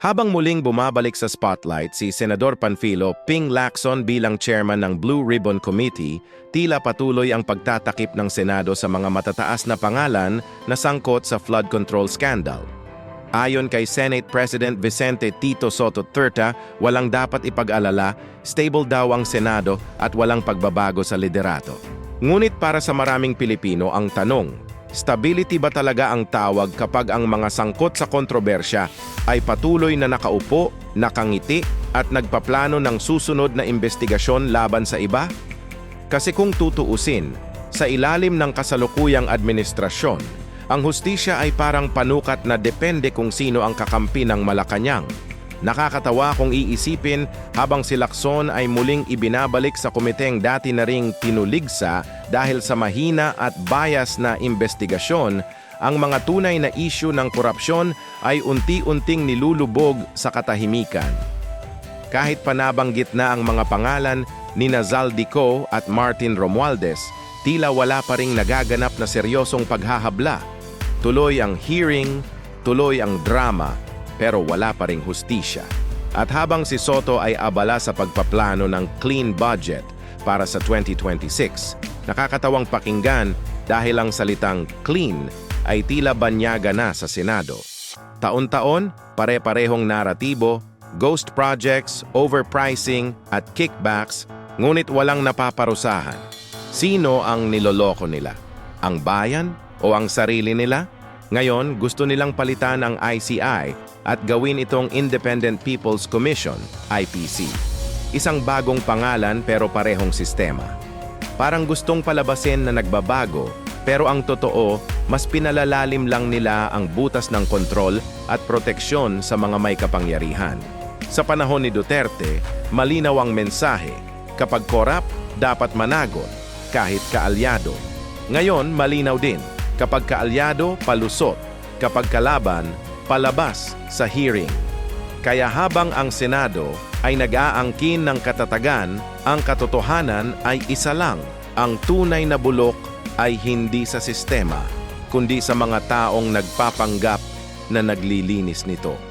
Habang muling bumabalik sa spotlight si Senador Panfilo Ping Lacson bilang chairman ng Blue Ribbon Committee, tila patuloy ang pagtatakip ng Senado sa mga matataas na pangalan na sangkot sa flood control scandal. Ayon kay Senate President Vicente Tito Soto Terta, walang dapat ipag-alala, stable daw ang Senado at walang pagbabago sa liderato. Ngunit para sa maraming Pilipino ang tanong, stability ba talaga ang tawag kapag ang mga sangkot sa kontrobersya ay patuloy na nakaupo, nakangiti at nagpaplano ng susunod na investigasyon laban sa iba? Kasi kung tutuusin, sa ilalim ng kasalukuyang administrasyon, ang hustisya ay parang panukat na depende kung sino ang kakampi ng Malacanang. Nakakatawa kung iisipin habang si Lacson ay muling ibinabalik sa komiteng dati na ring pinuligsa dahil sa mahina at bias na investigasyon, ang mga tunay na isyu ng korupsyon ay unti-unting nilulubog sa katahimikan. Kahit panabanggit na ang mga pangalan ni Nazal Dico at Martin Romualdez, tila wala pa ring nagaganap na seryosong paghahabla. Tuloy ang hearing, tuloy ang drama, pero wala pa ring hustisya. At habang si Soto ay abala sa pagpaplano ng clean budget para sa 2026, nakakatawang pakinggan dahil ang salitang clean ay tila banyaga na sa Senado. Taon-taon, pare-parehong naratibo, ghost projects, overpricing at kickbacks, ngunit walang napaparusahan. Sino ang niloloko nila? Ang bayan o ang sarili nila? Ngayon, gusto nilang palitan ang ICI at gawin itong Independent People's Commission, IPC. Isang bagong pangalan pero parehong sistema. Parang gustong palabasin na nagbabago, pero ang totoo, mas pinalalalim lang nila ang butas ng kontrol at proteksyon sa mga may kapangyarihan. Sa panahon ni Duterte, malinaw ang mensahe, kapag korap, dapat managot, kahit kaalyado. Ngayon, malinaw din, kapag kaalyado, palusot, kapag kalaban, palabas sa hearing. Kaya habang ang Senado ay nag-aangkin ng katatagan, ang katotohanan ay isa lang. Ang tunay na bulok ay hindi sa sistema, kundi sa mga taong nagpapanggap na naglilinis nito.